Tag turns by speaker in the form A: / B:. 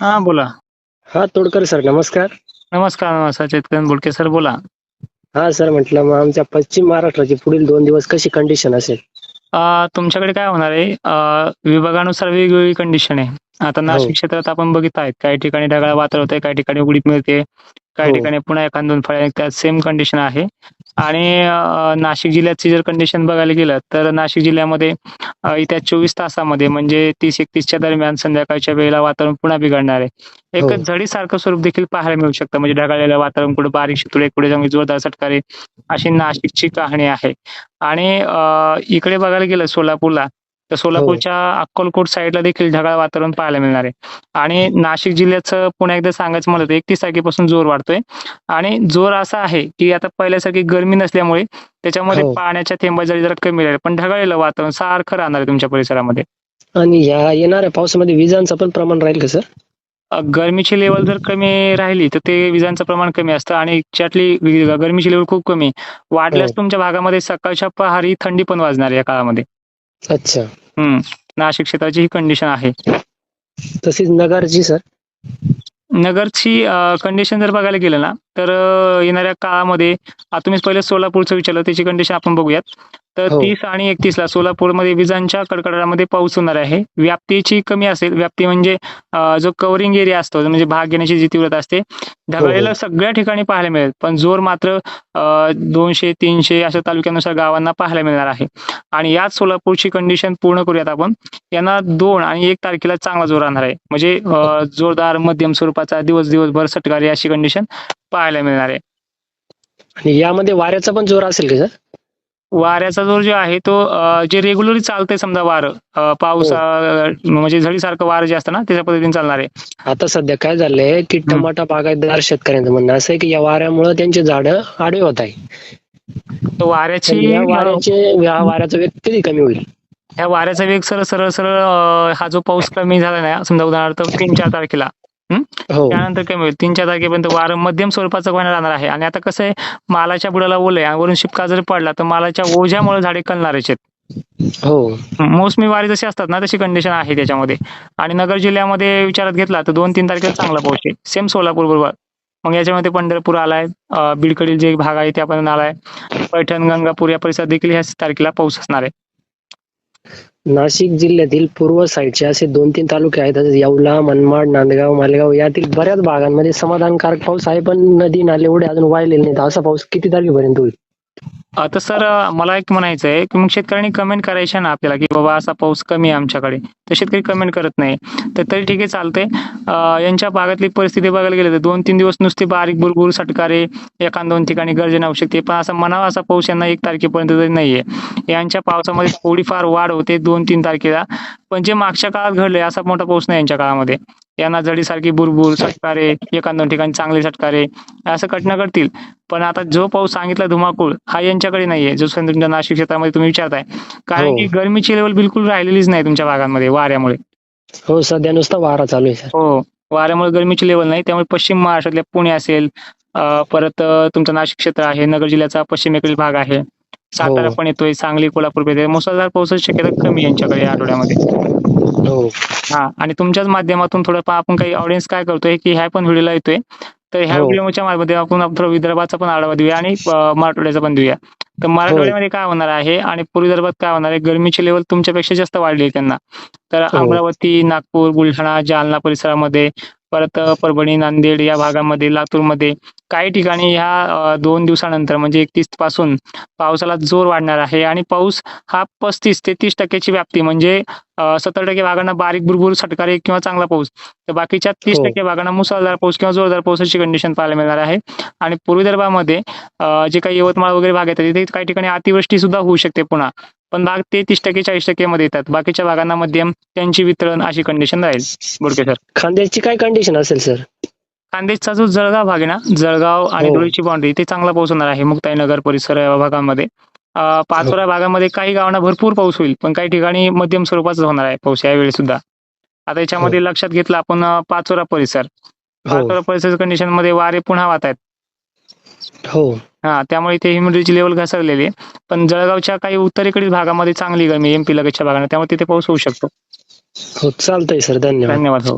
A: हा बोला.
B: हा तोडकर सर नमस्कार.
A: नमस्कार नमस्कार चेतन बोडके सर बोला.
B: हा सर म्हटलं मग आमच्या पश्चिम महाराष्ट्राची पुढील दोन दिवस कशी कंडिशन असेल?
A: अं, तुमच्याकडे काय होणार आहे? अं, विभागानुसार वेगवेगळी कंडिशन आहे. आता नाशिक क्षेत्रात आपण बघित आहेत काही ठिकाणी ढगाळ वातावरण होते काही ठिकाणी उघडीप मिळते काही
B: हो.
A: ठिकाणी पुन्हा एखाद दोन फळ्या सेम कंडिशन आहे. आणि नाशिक जिल्ह्याची जर कंडिशन बघायला गेलं तर नाशिक जिल्ह्यामध्ये येत्या चोवीस तासामध्ये म्हणजे तीस एकतीसच्या दरम्यान संध्याकाळच्या वेळेला वातावरण पुन्हा बिघडणार आहे.
B: हो.
A: एक झडीसारखं स्वरूप देखील पाहायला मिळू शकतं. म्हणजे ढगाळलेलं वातावरण कुठे बारीक शितुळे कुठे चांगली जोरदार सटकारे अशी नाशिकची कहाणी आहे. आणि इकडे बघायला गेलं सोलापूरला तर सोलापूरच्या अक्कलकोट साईडला देखील ढगाळ वातावरण पाहायला मिळणार आहे. आणि नाशिक जिल्ह्याचं पुन्हा एकदा सांगायचं म्हणलं तर एकतीस तारखेपासून जोर वाढतोय. आणि जोर असा आहे की आता पहिल्यासारखी गरमी नसल्यामुळे त्याच्यामध्ये
B: हो.
A: पाण्याच्या थेंबा जरी जरा कमी राहील. पण ढगाळलेलं वातावरण सारखं राहणार आहे तुमच्या परिसरामध्ये.
B: आणि या येणाऱ्या पावसामध्ये विजांचं पण प्रमाण राहील का सर?
A: गरमीची लेवल जर कमी राहिली तर ते विजांचं प्रमाण कमी असतं. आणि ज्यातली वि- गरमीची लेवल खूप कमी. वाढल्यास
B: हो.
A: तुमच्या भागामध्ये सकाळच्या पहारी थंडी पण वाजणार या काळामध्ये.
B: अच्छा.
A: हम्म. नाशिक क्षेत्राची ही कंडिशन आहे.
B: तशीच नगरची सर
A: नगरची कंडिशन जर बघायला गेलं ना तर येणाऱ्या काळामध्ये आता तुम्ही पहिले सोलापूरचं विचारलं त्याची कंडिशन आपण बघूयात. तर
B: हो.
A: तीस आणि एकतीस ला सोलापूरमध्ये विजांच्या कडकडाटामध्ये पाऊस होणार आहे. व्याप्तीची कमी असेल. व्याप्ती म्हणजे जो कव्हरिंग एरिया असतो म्हणजे भाग घेण्याची जी तीव्रता असते ढगाळलेलं सगळ्या ठिकाणी पाहायला मिळेल. पण जोर मात्र दोनशे तीनशे अशा तालुक्यानुसार गावांना पाहायला मिळणार आहे. आणि याच सोलापूरची कंडिशन पूर्ण करूयात आपण. यांना दोन आणि एक तारखेला चांगला जोर राहणार आहे. म्हणजे जोरदार मध्यम स्वरूपाचा दिवस दिवसभर सटकारी अशी कंडिशन पाहायला मिळणार आहे.
B: आणि यामध्ये वाऱ्याचा पण जोर असेल का सर?
A: वाऱ्याचा जोर जो आहे तो जे रेग्युलरली चालतंय समजा वारं पाऊस
B: हो.
A: म्हणजे झडीसारखं वारं जे असतं ना त्याच्या पद्धतीने चालणार आहे
B: आता सध्या काय झालंय की. टमाटा बागायतदार शेतकऱ्यांचं म्हणणं असं आहे की या वाऱ्यामुळे त्यांचे झाडं आडवे होत आहे
A: वाऱ्याची
B: वाऱ्याचे वाऱ्याचा वेग किती कमी होईल
A: ह्या वाऱ्याचा वेग सरळ सरळ सरळ हा जो पाऊस कमी झाला ना समजा उदाहरणार्थ तीन चार तारखेला त्यानंतर कमी होईल तीन चार तारखेपर्यंत वारं मध्यम स्वरूपाचं होणार राहणार आहे. आणि आता कसं आहे मालाच्या बुडाला ओलं आहे वरून शिपका जर पडला तर मालाच्या ओझ्यामुळे झाडे कलणारच आहेत.
B: हो.
A: मोसमी वारी जशी असतात ना तशी कंडिशन आहे त्याच्यामध्ये. आणि नगर जिल्ह्यामध्ये विचारात घेतला तर दोन तीन तारखेला चांगला पाऊस आहे सेम सोलापूर बरोबर. मग याच्यामध्ये पंढरपूर आलाय बीडकडील जे भाग आहे त्या पण आलाय. पैठण गंगापूर या परिसरात देखील ह्याच तारखेला पाऊस असणार आहे.
B: नाशिक जिल्ह्यातील पूर्व साईडचे असे दोन तीन तालुके आहेत जसे येवला मनमाड नांदगाव मालेगाव यातील बऱ्याच भागांमध्ये समाधानकारक पाऊस आहे पण नदी नाले एवढे अजून वाहिलेले नाहीत. असा पाऊस किती तारखेपर्यंत होईल?
A: आता सर मला एक म्हणायचं आहे की मग शेतकऱ्यांनी कमेंट करायची ना आपल्याला की बाबा असा पाऊस कमी आहे आमच्याकडे. तर शेतकरी कमेंट करत नाही. तर तरी ठीक आहे चालतंय. यांच्या भागातली परिस्थिती बघायला गेलं तर दोन तीन दिवस नुसते बारीक बुरबुर सटकारे एखाद दोन ठिकाणी गर्जना होऊ शकते पण असा म्हणावा असा पाऊस यांना एक तारखेपर्यंत तरी नाहीये. यांच्या पावसामध्ये थोडीफार वाढ होते दोन तीन तारखेला. पण जे मागच्या काळात घडलंय असा मोठा पाऊस नाही यांच्या काळामध्ये. यांना जडीसारखी बुरबुर सटकारे एखाद दोन ठिकाणी चांगले सटकारे असं घटना घडतील पण आता जो पाऊस सांगितला धुमाकूळ हा यांच्याकडे नाहीये जो तुमच्या नाशिक क्षेत्रामध्ये तुम्ही विचारताय. कारण
B: हो.
A: की गरमीची लेवल बिलकुल राहिलेलीच नाही तुमच्या भागांमध्ये वाऱ्यामुळे.
B: हो सध्या नुसता वारा चालू आहे
A: हो वाऱ्यामुळे गरमीची लेवल नाही त्यामुळे पश्चिम महाराष्ट्रातल्या पुणे असेल परत तुमचं नाशिक क्षेत्र आहे नगर जिल्ह्याचा पश्चिमेकडील भाग आहे. सातारा
B: हो.
A: पण येतोय सांगली कोल्हापूर मुसळधार पावसाची शक्यता कमी यांच्याकडे आठवड्यामध्ये.
B: हो.
A: हा आणि तुमच्याच माध्यमातून थोडं आपण काही ऑडियन्स काय करतोय की ह्या पण व्हिडिओला येतोय. तर ह्या
B: हो.
A: व्हिडिओच्या माध्यमातून आपण थोडं विदर्भाचा पण आढावा देऊया आणि मराठवाड्याचा पण देऊया. तर मराठवाड्यामध्ये काय होणार आहे आणि पूर्व विदर्भात काय होणार आहे? गरमीची लेवल तुमच्यापेक्षा जास्त वाढली आहे त्यांना. तर
B: हो.
A: अमरावती नागपूर बुलढाणा जालना परिसरामध्ये परत परभणी नांदेड या भागामध्ये लातूरमध्ये काही ठिकाणी ह्या दोन दिवसानंतर म्हणजे एकतीसपासून पावसाला जोर वाढणार आहे आणि पाऊस हा पस्तीस ते तीस टक्क्याची व्याप्ती म्हणजे सत्तर टक्के भागांना बारीक बुरबुर सटकारे किंवा चांगला पाऊस. तर बाकीच्या तीस
B: हो.
A: टक्के भागांना मुसळधार पाऊस किंवा जोरदार पावसाची कंडिशन पाहायला मिळणार आहे. आणि पूर्व विदर्भामध्ये जे काही यवतमाळ वगैरे भाग येतात तिथे काही ठिकाणी अतिवृष्टी सुद्धा होऊ शकते पुन्हा. पण भाग ते तीस टक्के चाळीस टक्के मध्ये येतात. बाकीच्या भागांना मध्यम त्यांची वितरण अशी कंडिशन राहील. बोडके सर
B: खांद्याची काय कंडिशन असेल सर
A: खानदेशचा जो जळगाव भाग आहे ना जळगाव आणि
B: हो.
A: धुळीची बाउंड्री ते चांगला पाऊस होणार आहे मुक्ताईनगर परिसर या भागामध्ये. पाचोरा भागामध्ये काही गावांना भरपूर पाऊस होईल पण काही ठिकाणी मध्यम स्वरूपाचा होणार आहे पाऊस यावेळी सुद्धा. आता याच्यामध्ये लक्षात घेतलं आपण पाचोरा परिसर.
B: हो.
A: पाचोरा परिसर कंडिशनमध्ये वारे पुन्हा वाहत आहेत.
B: हो.
A: हा त्यामुळे इथे ह्युमिडिटीची लेवल घसरलेली आहे. पण जळगावच्या काही उत्तरेकडील भागामध्ये चांगली गरमी एमपी लगतच्या भागाने त्यामुळे तिथे पाऊस होऊ शकतो.
B: हो चालतंय सर. धन्यवाद.
A: धन्यवाद हो.